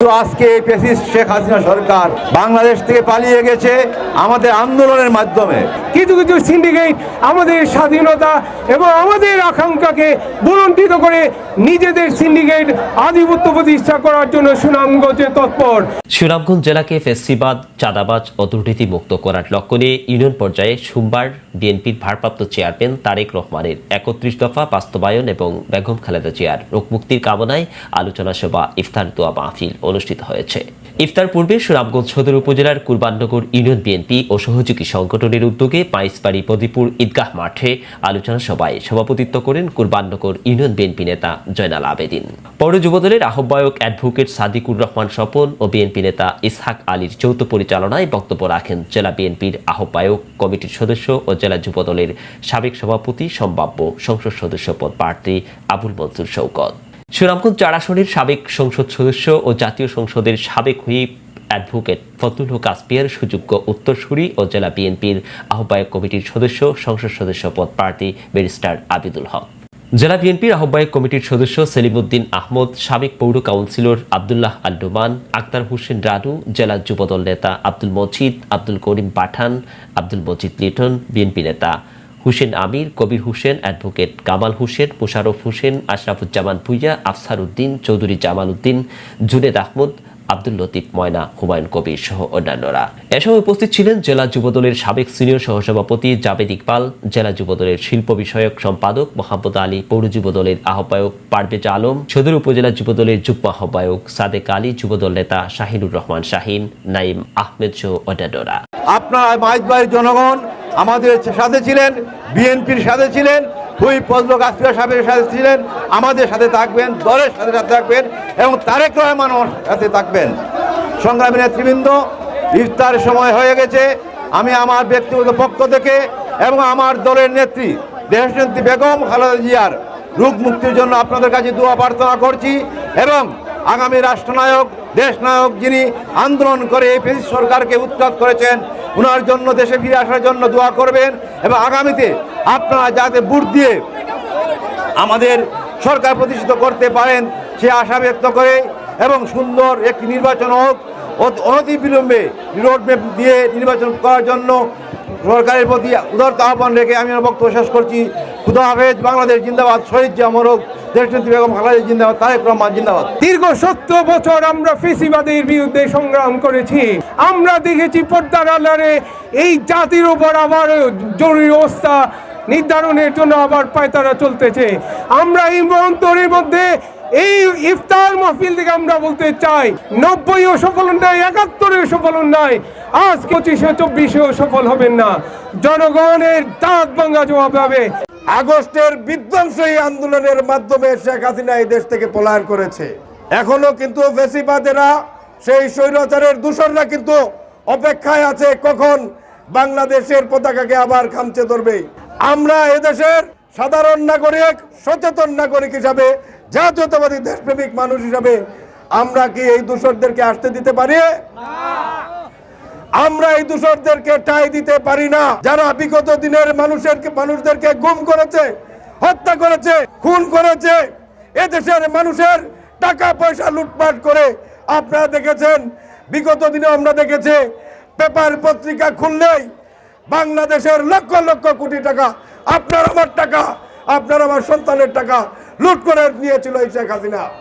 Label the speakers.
Speaker 1: তো আজকে শেখ হাসিনা সরকার বাংলাদেশ থেকে পালিয়ে গেছে আমাদের আন্দোলনের মাধ্যমে।
Speaker 2: কিছু কিছু সিন্ডিকেট আমাদের স্বাধীনতা এবং আমাদের আকাঙ্ক্ষাকে বুলন্ডিত করে নিজেদের সিন্ডিকেট আধিপত্য প্রতিষ্ঠা করার জন্য সুনামগঞ্জে তৎপর।
Speaker 3: সুনামগঞ্জ জেলাকে ফেস্টিবাদ চাঁদাবাজ ও দুর্নীতি মুক্ত করার লক্ষ্য নিয়ে ইউনিয়ন পর্যায়ে সোমবার বিএনপির ভারপ্রাপ্ত চেয়ারম্যান তারেক রহমানের একত্রিশ দফা বাস্তবায়ন এবং বেগম খালেদা জিয়ার রোগমুক্তির কামনায় আলোচনা সভা ইফতার দোয়া মাহফিল অনুষ্ঠিত হয়েছে। ইফতার পূর্বে সুনামগঞ্জ সদর উপজেলার কুরবাননগর ইউনিয়ন বিএনপি ও সহযোগী সংগঠনের উদ্যোগে পাইসবাড়ি পদিপুর ঈদগাহ মাঠে আলোচনা সভায় সভাপতিত্ব করেন কুরবাননগর ইউনিয়ন বিএনপি নেতা জয়নাল আবেদিন। পৌর যুবদলের আহ্বায়ক অ্যাডভোকেট সাদিকুর রহমান স্বপন ও বিএনপি নেতা ইসহাক আলীর যৌথ পরিচালনায় বক্তব্য রাখেন জেলা বিএনপির আহ্বায়ক কমিটির সদস্য ও জেলা যুবদলের সাবেক সভাপতি, সম্ভাব্য সংসদ সদস্য পদ প্রার্থী আবুল মনসুর শৌকত সুনামগঞ্জ চার সাবেক সংসদ সদস্য ও জাতীয় সংসদের সাবেক হুইপ অ্যাডভোকেট ফতুল হক আসপিয়ার সুযোগ্য উত্তরসূরি ও জেলা বিএনপির আহ্বায়ক কমিটির সদস্য, সংসদ সদস্য পদ প্রার্থী ব্যারিস্টার আবিদুল হক। জেলা বিএনপির আহ্বায়ক কমিটির সদস্য সেলিমউদ্দিন আহমদ, সাবেক পৌর কাউন্সিলর আবদুল্লাহ আল ডোমান আক্তার হোসেন রানু, জেলা যুবদল নেতা আব্দুল মজিদ, আব্দুল করিম পাঠান, আব্দুল মজিদ লিটন, বিএনপি নেতা হুসেন আমির, কবির হোসেন অ্যাডভোকেট কামাল হোসেন মোশারফ হোসেন, আশরাফুজ্জামান ভুইয়া আফসার উদ্দিন চৌধুরী জামাল উদ্দিন জুনেদ আহমদ, আব্দুল লতিফ ময়না, হুমায়ুন কবির সহ অন্যান্যরা। এ সময় উপস্থিত ছিলেন জেলা যুবদলের সাবেক সিনিয়র সহসভাপতি জাবেদ ইকবাল, জেলা যুবদলের শিল্প বিষয়ক সম্পাদক মোহাম্মদ আলী, পৌর যুবদলের আহ্বায়ক পারভেজ আলম, সদর উপজেলা যুবদলের যুগ্ম আহ্বায়ক সাদেক আলী, যুবদল নেতা শাহিনুর রহমান শাহিন, নাইম আহমেদ সহ অন্যান্যরা।
Speaker 1: আপনারা জনগণ আমাদের সাথে ছিলেন, বিএনপির সাথে ছিলেন, হুই ফজল কাশ্মীর সাহেবের সাথে ছিলেন, আমাদের সাথে থাকবেন, দলের সাথে সাথে থাকবেন এবং তারেক রহমানের সাথে থাকবেন। সংগ্রামী নেতৃবৃন্দ, ইফতার সময় হয়ে গেছে। আমি আমার ব্যক্তিগত পক্ষ থেকে এবং আমার দলের নেত্রী, দেশনেত্রী বেগম খালেদা জিয়ার রোগ মুক্তির জন্য আপনাদের কাছে দোয়া প্রার্থনা করছি এবং আগামী রাষ্ট্রনায়ক, দেশনায়ক যিনি আন্দোলন করে এই সরকারকে উৎখাত করেছেন ওনার জন্য, দেশে ফিরে আসার জন্য দোয়া করবেন। এবং আগামীতে আপনারা যাতে বুট দিয়ে আমাদের সরকার প্রতিষ্ঠিত করতে পারেন, সে আশা ব্যক্ত করে এবং সুন্দর একটি নির্বাচন হোক। অনতিবিলম্বে রোডম্যাপ দিয়ে নির্বাচন করার জন্য সরকারের প্রতি উদারতা আহ্বান রেখে আমি আমার বক্তব্য শেষ করছি। খুদা হাফেজ, বাংলাদেশ জিন্দাবাদ, শহীদ জিয়া মরক। দেশনেত্রী বেগম খালেদা জিন্দাবাদ, তারেক রহমান জিন্দাবাদ।
Speaker 2: দীর্ঘ সত্তর বছর আমরা ফেসিবাদের বিরুদ্ধে সংগ্রাম করেছি। আমরা দেখেছি পর্দার আলারে এই জাতির উপর আবার জরুরি অবস্থা নির্ধারণের জন্য আবার পায়তারা চলতেছে। আমরা এই অন্তরের মধ্যে এই ইফতার মাহফিল থেকে আমরা বলতে চাই, নব্বইও সফল নয়, একাত্তরেও সফল নয়, আজ পঁচিশে চব্বিশেও সফল হবেন না। জনগণের দাঁত ভাঙ্গা জবাব হবে।
Speaker 4: আগস্টের বিধ্বংসী আন্দোলনের মাধ্যমে শেখ হাসিনা এই দেশ থেকে পলায়ন করেছে। এখনও কিন্তু ফেসিবাদেরা সেই স্বৈরাচারের দূষণরা কিন্তু অপেক্ষায় আছে, কখন বাংলাদেশের পতাকাকে আবার খামচে ধরবে। আমরা এদেশের সাধারণ নাগরিক, সচেতন নাগরিক হিসাবে, জাতীয়তাবাদী দেশপ্রেমিক মানুষ হিসাবে আমরা কি এই দূষরদেরকে আসতে দিতে পারি? আমরা এই দূষরদেরকে ঠাই দিতে পারি না। যারা বিগত দিনের মানুষের মানুষদেরকে গুম করেছে, হত্যা করেছে, খুন করেছে, এদেশের মানুষের টাকা পয়সা লুটপাট করে আপনারা দেখেছেন। বিগত দিনে আমরা দেখেছি, পেপার পত্রিকা খুললেই বাংলাদেশের লক্ষ লক্ষ কোটি টাকা, আপনার আমার টাকা, আপনার আমার সন্তানের টাকা লুট করে নিয়েছিল এই শেখ হাসিনা।